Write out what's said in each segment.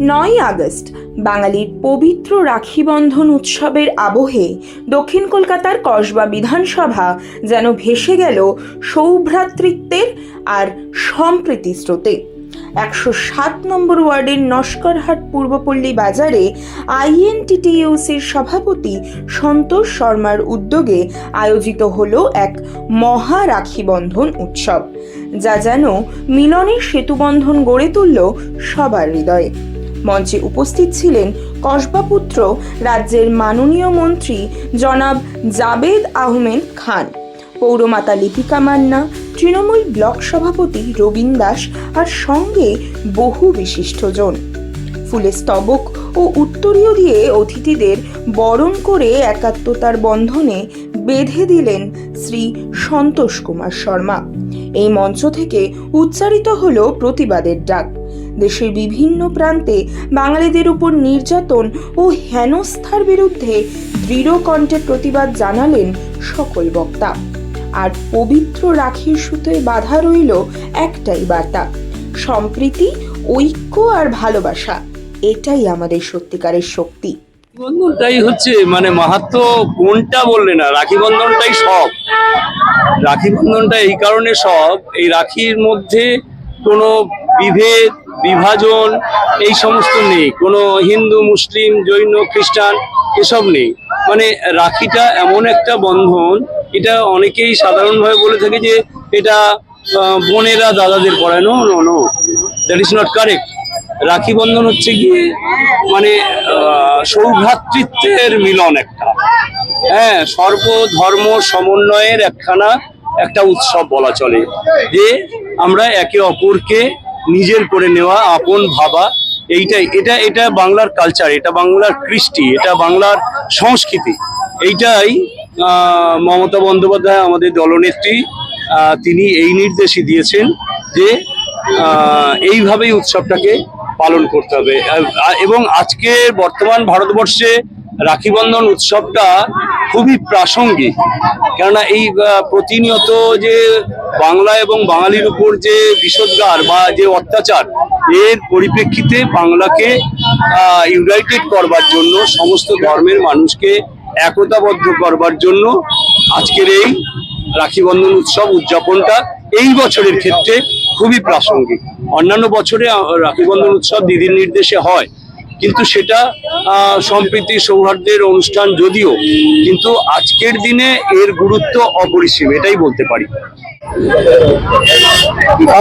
নয় আগস্ট, বাঙালির পবিত্র রাখি বন্ধন উৎসবের আবহে দক্ষিণ কলকাতার কসবা বিধানসভা যেন ভেসে গেল সৌভ্রাতৃত্বের আর সম্প্রীতি স্রোতে। একশো সাত নম্বর ওয়ার্ডের নস্করহাট পূর্বপল্লী বাজারে আইএনটিটিইউসির সভাপতি সন্তোষ শর্মার উদ্যোগে আয়োজিত হল এক মহা রাখি বন্ধন উৎসব, যা যেন মিলনের সেতুবন্ধন গড়ে তুলল সবার হৃদয়ে। মঞ্চে উপস্থিত ছিলেন কসবাপুত্র রাজ্যের মাননীয় মন্ত্রী জনাব জাবেদ আহমেদ খান, পৌরমাতা লিপিকা মান্না, তৃণমূল ব্লক সভাপতি রবীন দাস আর সঙ্গে বহু বিশিষ্টজন। ফুলে স্তবক ও উত্তরীয় দিয়ে অতিথিদের বরণ করে একাত্মতার বন্ধনে বেঁধে দিলেন শ্রী সন্তোষ কুমার শর্মা। এই মঞ্চ থেকে উচ্চারিত হলো প্রতিবাদের ডাক। দেশের বিভিন্ন প্রান্তে বাঙালিদের উপর নির্যাতন ও হেনস্থার বিরুদ্ধে দৃঢ় কণ্ঠে প্রতিবাদ জানালেন সকল বক্তা। আর পবিত্র রাখির সুতোয় বাধা রইল একটাই বার্তা, সম্প্রীতি, ঐক্য আর ভালোবাসা, এটাই আমাদের সত্যিকারের শক্তি। বন্ধনটাই হচ্ছে মানে মাহাত্ম কোনটা বললে না, রাখি বন্ধনটাই সব। রাখি বন্ধনটা এই কারণে সব, এই রাখির মধ্যে কোনো বিভেদ বিভাজন, এই সমস্ত নেই। কোনো হিন্দু, মুসলিম, জৈন, খ্রিস্টান, এসব নেই। মানে রাখিটা এমন একটা বন্ধন, এটা অনেকেই সাধারণভাবে বলে থাকে যে এটা বোনেরা দাদাদের পড়ায়। No no no that is not correct Rakhi Bandhan হচ্ছে গিয়ে মানে সৌভ্রাতৃত্বের মিলন একটা। হ্যাঁ সর্বধর্ম সমন্বয়ের একখানা একটা উৎসব বলা চলে, যে আমরা একে অপরকে নিজের করে নেওয়া, আপন ভাবা, এইটাই। এটা এটা বাংলার কালচার এটা বাংলার কৃষ্টি, এটা বাংলার সংস্কৃতি। এইটাই মমতা বন্দ্যোপাধ্যায়, আমাদের দলনেত্রী তিনি এই নির্দেশই দিয়েছেন যে এইভাবেই উৎসবটাকে পালন করতে হবে। এবং আজকে বর্তমান ভারতবর্ষে রাখিবন্ধন উৎসবটা খুবই প্রাসঙ্গিক। কেননা এই প্রতিনিয়ত যে বাংলা এবং বাঙালির উপর যে বিষোদ্গার বা যে অত্যাচার, এর পরিপ্রেক্ষিতে বাংলাকে ইউনাইটেড করবার জন্য, সমস্ত ধর্মের মানুষকে একতাবদ্ধ করবার জন্য আজকের এই রাখি বন্ধন উৎসব উদযাপনটা এই বছরের ক্ষেত্রে খুবই প্রাসঙ্গিক। অন্যান্য বছরে রাখি বন্ধন উৎসব দিদির নির্দেশে হয়। কিন্তু সেটা সম্প্রীতি সৌহার্দ্যের অনুষ্ঠান যদিও কিন্তু আজকের দিনে এর গুরুত্ব অপরিসীম এটাই বলতে পারি।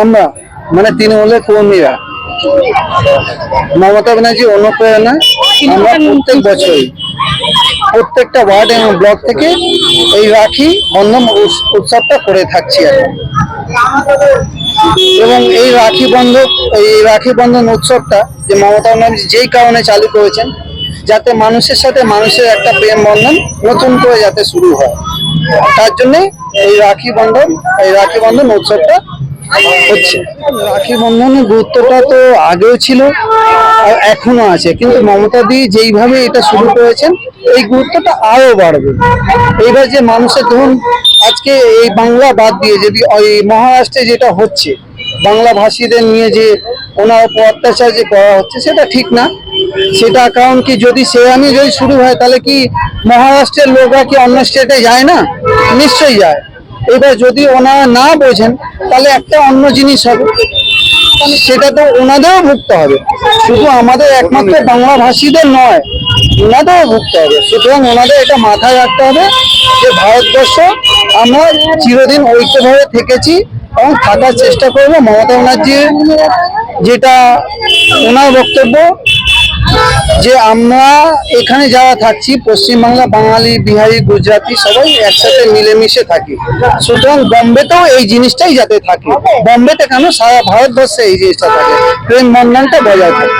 আমরা মানে তিনি তৃণমূলের কর্মীরা মমতা ব্যানার্জি অনুপ্রেরণা আমরা প্রত্যেক বছরই। প্রত্যেকটা ওয়ার্ড এবং ব্লক থেকে এই রাখি বন্ধন উৎস- উৎসবটা করে থাকছি এখন এবং এই রাখি বন্ধন এই রাখি বন্ধন উৎসবটা যে মমতা ব্যানার্জি যেই কারণে চালু করেছেন, যাতে মানুষের সাথে মানুষের একটা প্রেম বন্ধন নতুন করে যাতে শুরু হয়। তার জন্যে এই রাখি বন্ধন এই রাখি বন্ধন উৎসবটা হচ্ছে। রাখি বন্ধনের গুরুত্বটা তো আগেও ছিল, আর এখনও আছে। কিন্তু মমতা দি যেইভাবে এটা শুরু করেছেন এই গুরুত্বটা আরও বাড়বে। এইবার যে মানুষের ধরুন, আজকে এই বাংলা বাদ দিয়ে যদি ওই মহারাষ্ট্রে যেটা হচ্ছে, বাংলা ভাষীদের নিয়ে যে ওনার উপর অত্যাচার যে করা হচ্ছে, সেটা ঠিক না। সেটা কারণ কি, যদি সে আমি যদি শুরু হয়, তাহলে কি মহারাষ্ট্রের লোকরা কি অন্য স্টেটে যায় না? নিশ্চয়ই যায়। এবার যদি ওনারা না বোঝেন, তাহলে একটা অন্য জিনিস হবে। সেটা তো ওনাদেরও ভুগতে হবে। শুধু আমাদের একমাত্র বাংলা ভাষীদের নয় ওনাদেরও ভুগতে হবে। সুতরাং ওনাদের এটা মাথায় রাখতে হবে যে ভারতবর্ষ, আমরা চিরদিন ঐক্যভাবে থেকেছি এবং থাকার চেষ্টা করব। মমতা ব্যানার্জির যেটা ওনার বক্তব্য, যে আমরা এখানে যারা থাকছি, পশ্চিমবাংলা, বাঙালি, বিহারি, গুজরাটি, সবাই একসাথে মিলেমিশে থাকি। সুতরাং বম্বেতেও এই জিনিসটাই যাতে থাকে। বম্বেতে কেন সারা ভারতবর্ষে এই জিনিসটা থাকে? প্রেম বন্ধনটা বজায় থাকে।